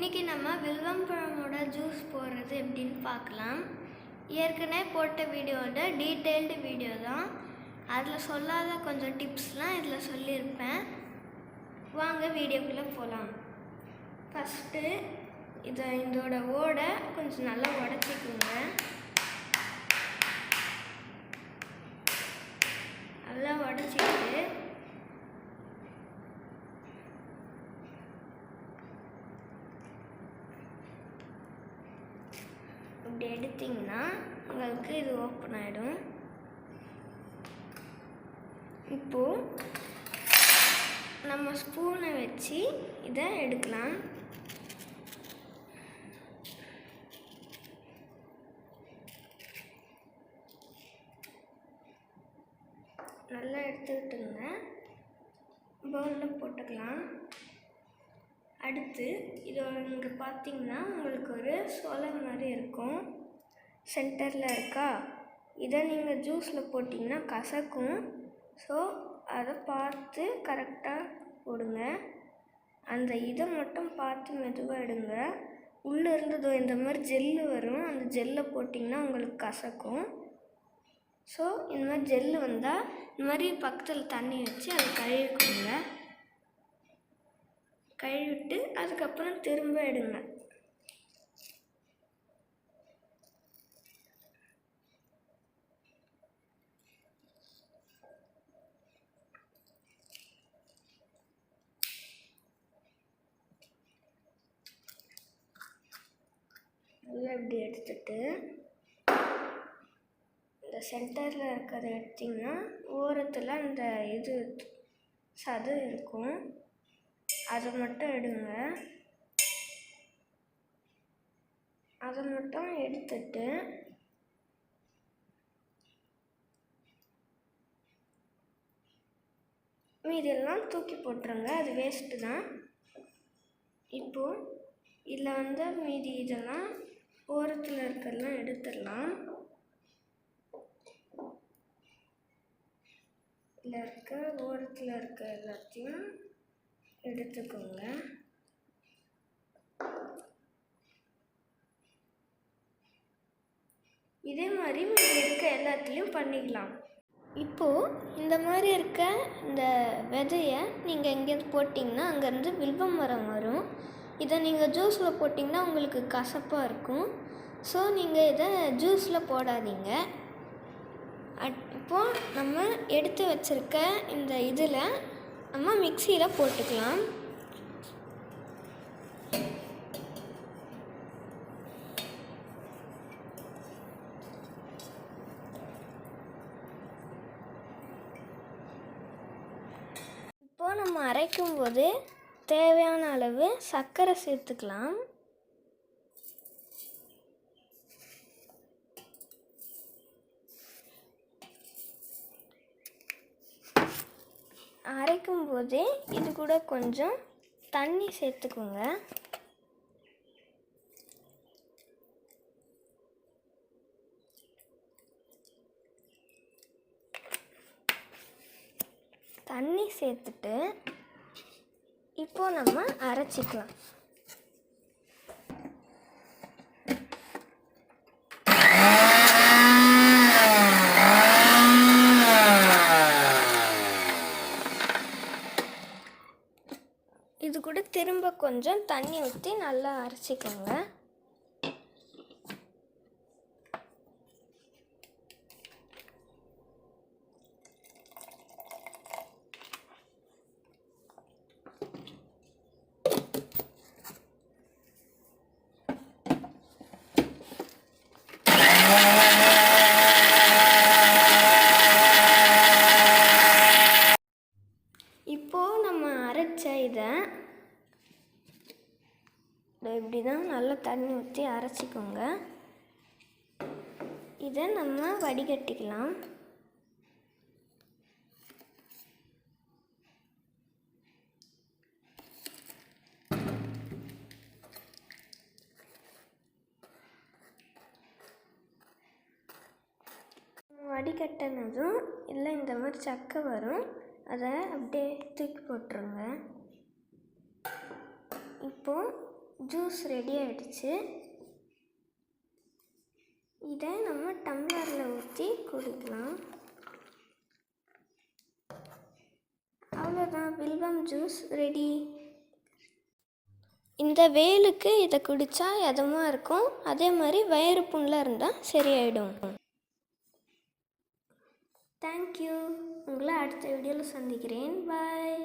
இன்றைக்கி நம்ம வில்வம்பழமோட ஜூஸ் போடுறது எப்படின்னு பார்க்கலாம். ஏற்கனவே போட்ட வீடியோட டீட்டெயில்டு வீடியோ தான். அதில் சொல்லாத கொஞ்சம் டிப்ஸ்லாம் இதில் சொல்லியிருப்பேன். வாங்க வீடியோக்குள்ளே போகலாம் ஃபஸ்ட்டு இதை இதோட ஓடை கொஞ்சம் நல்லா உடச்சிக்குங்க. நல்லா உடச்சி இப்படி எடுத்தீங்கன்னா உங்களுக்கு இது ஓப்பன் ஆகிடும் இப்போது நம்ம ஸ்பூனை வச்சு இதை எடுக்கலாம். நல்லா எடுத்துக்கிட்டுங்க பவுலில் போட்டுக்கலாம். அடுத்து இதோட இங்கே பார்த்தீங்கன்னா உங்களுக்கு ஒரு சோளம் மாதிரி இருக்கும். சென்டரில் இருக்கா? இதை நீங்கள் ஜூஸில் போட்டிங்கன்னா கசக்கும். ஸோ அதை பார்த்து கரெக்டாக போடுங்க. அந்த இதை மட்டும் பார்த்து மெதுவாக எடுங்க. உள்ளே இருந்ததோ இந்த மாதிரி ஜெல்லு வரும். அந்த ஜெல்லை போட்டிங்கன்னா உங்களுக்கு கசக்கும். ஸோ இந்த மாதிரி ஜெல்லு வந்தால் இந்த மாதிரி பக்கத்தில் தண்ணி வச்சு அதை கழுவிக்கோங்க. கழுவிட்டு அதுக்கப்புறம் திரும்ப எடுங்க. நல்லா இப்படி எடுத்துட்டு இந்த சென்டரில் இருக்கிறத எடுத்திங்கன்னா ஓரத்தில் அந்த இது சது இருக்கும். அதை மட்டும் எடுங்க. அதை மட்டும் எடுத்துட்டு மீதியெல்லாம் தூக்கி போட்டுருங்க. அது வேஸ்ட்டு தான். இப்போது இதில் வந்து மீதி இதெல்லாம் ஓரத்தில் இருக்கிறதெல்லாம் எடுத்துடலாம். இதில் இருக்க ஓரத்தில் இருக்க எல்லாத்தையும் எடுத்துக்கோங்க. இதே மாதிரி மீதி இருக்க எல்லாத்துலேயும் பண்ணிக்கலாம். இப்போது இந்த மாதிரி இருக்க இந்த விதையை நீங்கள் எங்கேருந்து போட்டிங்கன்னா அங்கேருந்து வில்வம் மரம் வரும். இதை நீங்கள் ஜூஸில் போட்டிங்கன்னா உங்களுக்கு கசப்பாக இருக்கும். ஸோ நீங்கள் இதை ஜூஸில் போடாதீங்க. அட் இப்போது நம்ம எடுத்து வச்சுருக்க இந்த இதில் நம்ம மிக்சியில் போட்டுக்கலாம். இப்போது நம்ம அரைக்கும் போது தேவையான அளவு சர்க்கரை சேர்த்துக்கலாம். அரைக்கும் போதே இது கூட கொஞ்சம் தண்ணி சேர்த்துக்கோங்க. தண்ணி சேர்த்துட்டு இப்போ நம்ம அரைச்சிக்கலாம் இது கூட திரும்ப கொஞ்சம் தண்ணி ஊற்றி நல்லா அரைச்சிக்கோங்க. இப்போ நம்ம அரைச்ச இதை இப்படி தான் நல்லா தண்ணி ஊற்றி அரைச்சிக்கோங்க. இதை நம்ம வடிகட்டிக்கலாம். வடிகட்டினதும் இல்லை இந்த மாதிரி சக்கை வரும். அதை அப்படியே தூக்கி போட்டுருங்க. இப்போது ஜூஸ் ரெடி ஆகிடுச்சு இதை நம்ம டம்ளரில் ஊற்றி குடிக்கலாம். அவ்வளோதான் வில்வம் ஜூஸ் ரெடி. இந்த வேலுக்கு இதை குடித்தா எதமாக இருக்கும். அதே மாதிரி வயிறு புண்ணில் இருந்தால் சரியாயிடும். தேங்க்யூ உங்களை அடுத்த வீடியோவில் சந்திக்கிறேன். பாய்